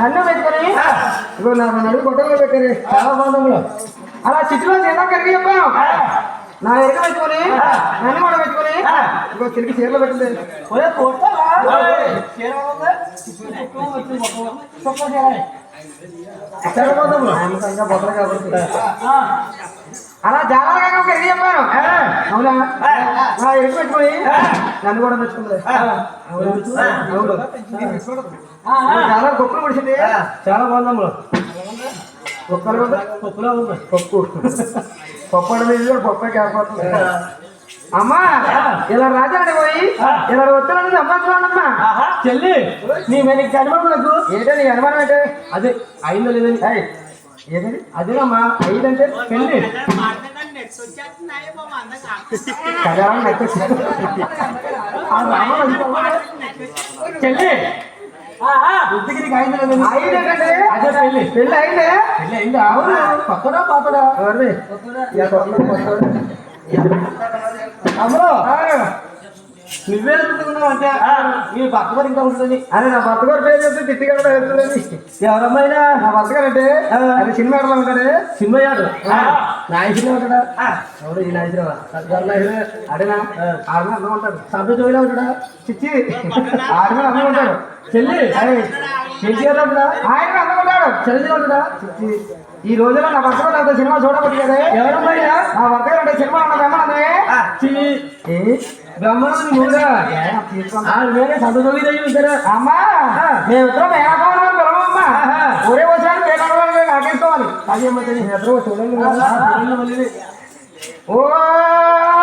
నన్ను పెట్టుకొని ఇగో నా నడుము కొట్టలో పెట్టారు చాలా అలా చిట్టులో చిన్న కరిగి చెప్పాను? నా ఎరుక పెట్టుకొని నన్ను కూడా పెట్టుకొని ఇగో చిరికి చీరలో బాగుంది? ఇంకా బొట్టలు కాబట్టి అలా జాగ్రత్తగా కరిగి చెప్పాను. అవునా? ఎరుక పెట్టుకొని? నన్ను కూడా అవును? చాలా గొప్పలు పడిచింది చాలా బాగుందమ్మ గొప్పలు పప్పులో ఉంది. పప్పు. పప్పు అంటే ఇది పప్పే కాకపోతుంది అమ్మా ఇలా రాజాని పోయి ఇలా వస్తున్నాను సంపాదించుకోండమ్మా చెల్లి నీ మీద నాకు ఏంటో నీ అనుమానం ఏంటి? అదే అయిందో లేదని ఏంటది అదేనమ్మా అయిందంటే పెళ్ళి. కదా చెల్లి బుద్ధికి అయిందో? అదే పెళ్ళి. పెళ్ళి అయిందే? పెళ్ళి అయిందా? అవును? కొత్తడా పాతడా ఎవరిది? ఇక కొత్తలో కొత్తోడు. అమ్మో! నువ్వే అనుకుంటున్నావు అంటే పక్క మరి ఇంకా ఉంటుందని. అరే నా భర్త గారు పేరు చెప్తే తిట్టిగడ వెళ్తుందని ఎవరమ్మైనా నా భర్త గారు అంటే సినిమా ఎట్లా ఉంటాడు సినిమయ్యాడు ఉంటాడా ఈ అడేనా ఆడమే అన్నం ఉంటాడు సభ్య జోయిలా ఉంటాడా చిచ్చి ఆడమే అన్నం ఉంటాడు చెల్లి అరే కేసీఆర్ ఉంటాడా ఆయన అన్నం ఉంటాడు చెల్లి ఉంటాడా చిచ్చి ఈ నా భర్త నాతో సినిమా చూడబట్టి కదా నా భర్త గారు అంటే సినిమా ఉన్న బ్రహ్మానందమే బ్రహ్మానంద వేరే చూసారా అమ్మా మేమిద్దరం మేనకోవాలి పిలవమ్మా ఒరే వచ్చాను ಮಾಡ್ಕೊಳ್ಳಿ ಹಾಗೆ ಮತ್ತೆ ನೀವು ಹೆಸರು ಸುಳಲು ಸುಳಲು ಬಂದಿದೆ ಓ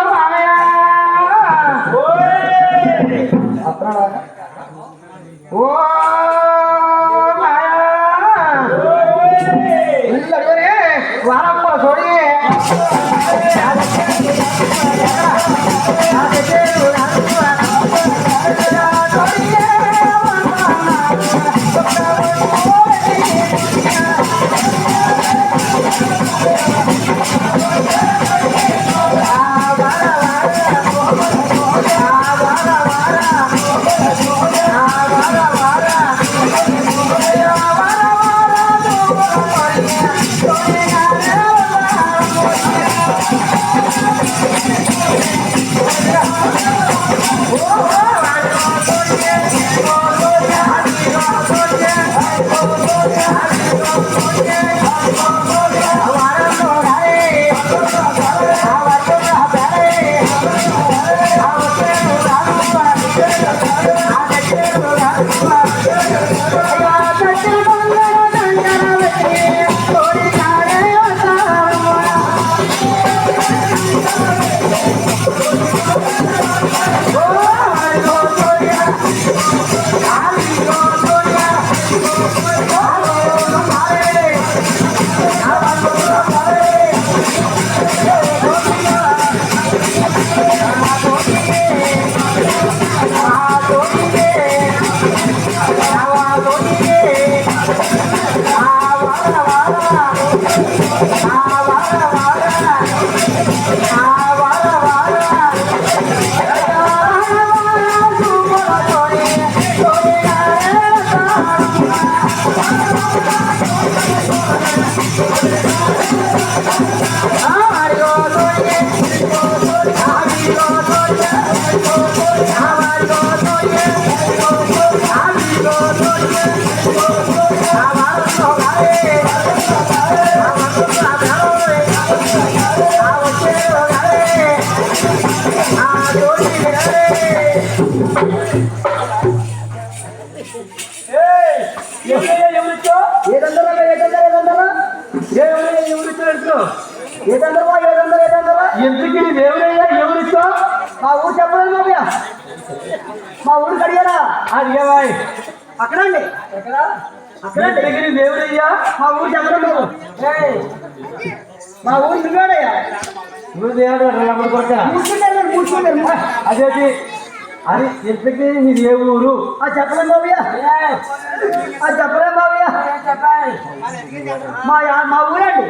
ಮಾಮಯ್ಯ ಹತ್ರ ಓ ಮಾಯ ಇಲ್ಲ ವಾರಪ್ಪ ಸೋಡಿಗೆ ఏదందరా ఏదందరా ఏదందరా ఎవరిచ్చో ఎవరిచ్చో ఏదందరా ఏదందరా ఏదందరా ఎందుకు? దేవుడయ్యా ఎవరిచ్చో మా ఊరు చెప్పలేదు మామయ్య. మా ఊరు కడిగారా అడిగావాయ్ అక్కడండి. ఎక్కడ? అక్కడండి. ఎందుకు దేవుడయ్యా? మా ఊరు చెప్పడం బాబు మా ఊరు నువ్వేడయ్యా? నువ్వు దేవుడు రమ్మని అది ఇంతకీ మీది ఏ ఊరు? ఆ చెప్పలేం బాబయ్య ఆ చెప్పలేం బాబయ్య మా మా ఊరండి.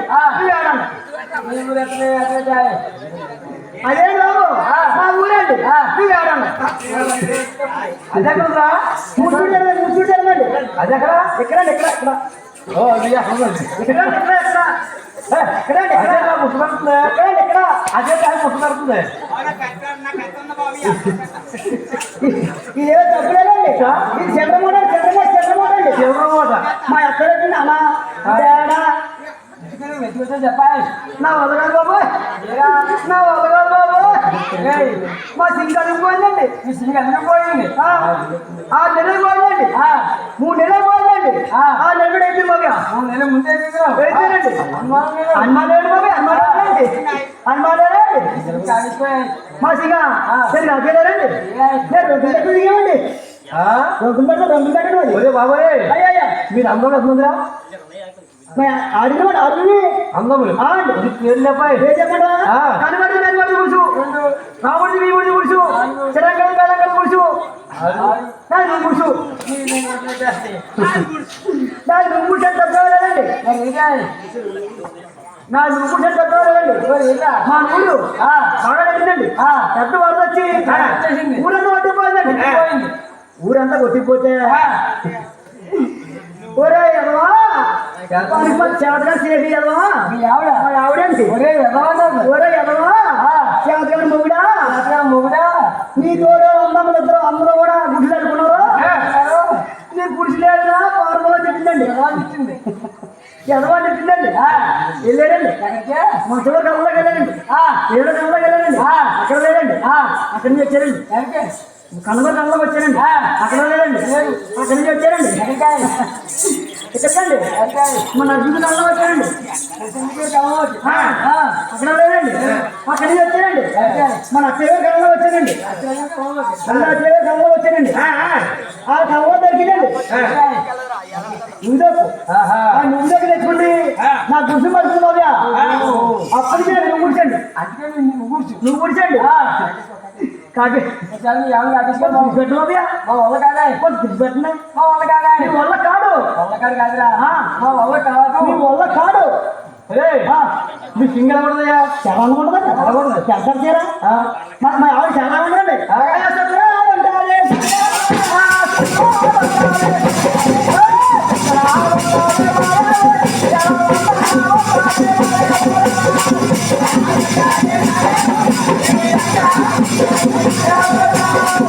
అదే బాబు మా ఊరండి. కూర్చుంటారు కూర్చుంటారండి అది ఎక్కడ ఎక్కడ ఓ అది ఎక్కడ. ఎక్కడండి ఎక్కడ? అదే కాదు ముట్టు పడుతుంది ఇదేదో తప్పులేదండి ఇది చంద్రమూడ అండి ఎవరన్నమాట మా ఎక్కడ అన్న తేడా చెప్పాలి నా కాదు బాబు నా కాదు బాబు మా సింగల్ పోయిందండి మీ సింగ్ ఎందుకు పోయింది ఆ, ఆ నెలలు పోయిందండి మూడు నెలలు పోయిందండి ఆ. అయితే బాబు మూడు నెలల ముందే బాబు హనుమానేడండి హనుమానేడండి కాలిపోయాయి. మా సింగ. సరే అదేనండి నేను రెండు గంటలు దిగామండి? రెండు గంటలు రెండు గంటలు ఒరే బాబాయ్. అయ్యా మీరు అందరూ వస్తుందిరా అడిగినాడు అడిగి అందములు. ఆ అండి. ఇది పేరు లేపాయి ఏం చెప్పండా ఆ. కనబడి కనబడి కూర్చు రాముడి మీ గుడి కూర్చు తెలంగాణ తెలంగాణ కూర్చు నా నువ్వు కూర్చు. నా నువ్వు కూర్చొని తప్పలేదండి నా కూర్చొని తప్పలేదండి మా ఊరు బాగా తగ్గిందండి పెద్ద వరద వచ్చి. ఊరంతా కొట్టిపోయిందండి. పోయింది. ఊరంతా కొట్టిపోతే ఒరే ఎదవా చేతగా చేసి ఎదవా మీ ఆవిడ? ఆవిడండి. ఒరే ఎదవన్నారు. ఒరే ఎదవా చేతగా మొగుడా? మొగుడా? నీ తోడు అమ్మమ్మలు ఇద్దరు అందరూ కూడా గుడ్లు అనుకున్నారు నీ గుడిసి లేదురా పార్మలో చెప్పిందండి. ఇచ్చింది ఎదవా చెప్పిందండి. వెళ్ళాడండి? మంచంలో కళ్ళలోకి వెళ్ళాడండి. ఏదో కళ్ళలోకి వెళ్ళాడండి. అక్కడ లేదండి అక్కడి నుంచి వచ్చారండి? కళ్ళలో కళ్ళలోకి వచ్చారండి. అక్కడ లేదండి అక్కడి నుంచి వచ్చారండి ఎక్కడికే? మన అర్జున్ కళ్ళలో వచ్చారండి అక్కడ లేదండి. అక్కడి నుంచి వచ్చారండి? మన అత్తయ్య కళ్ళలో వచ్చారండి అత్తయ్య కళ్ళలో వచ్చారండి ఆ కళ్ళలో దొరికిందండి. నువ్వు దగ్గర తెచ్చుకోండి. నా గుర్తు పడుతుంది బాబా అప్పటికి నువ్వు కూర్చోండి. నువ్వు నువ్వు కూర్చో. నువ్వు కూర్చోండి. ఆ, ఆవిడ అడిగిపోతావు. పెట్టు బాబా మా వల్ల కాదా. పెట్టినా మా వల్ల కాదా. నీ వల్ల కాడు వల్ల కాదు కాదురా. మా వల్ల కాదు. నీ వల్ల కాడు మీ సింగ్ ఎలా పడుతుందయ్యా చాలా అనుకుంటుందా చాలా కూడా చేస్తారు తీరా మా మా ఆవిడ చాలా ఉండండి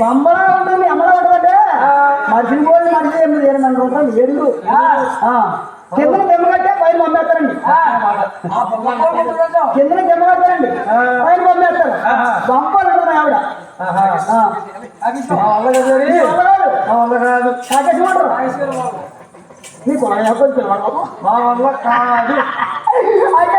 బొమ్మలా ఉంటుంది అమ్మలా ఉంటుందండి మనిషిని పోయి మనిషి ఎనిమిది ఏడు మంది రూపాయలు ఏడు. కింద దెమ్మ కట్టే పైన బొమ్మేస్తారండి కింద దెమ్మ పైన బొమ్మలు ఉంటుంది ఆవిడ. ఆహా. ఆ. మా వల్ల కాదు నీ వల్ల కాదు. మా వల్ల కాదు. కాకేసి ఉంటారు నీ గొడవ కొంచెం బాబు. మా వల్ల కాదు. అయితే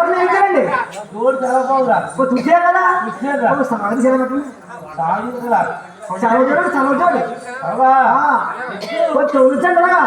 చూసే కదా? సమాధి చేయబట్టు. చదవచాడు చదవచాడు చదువుచాడు కదా.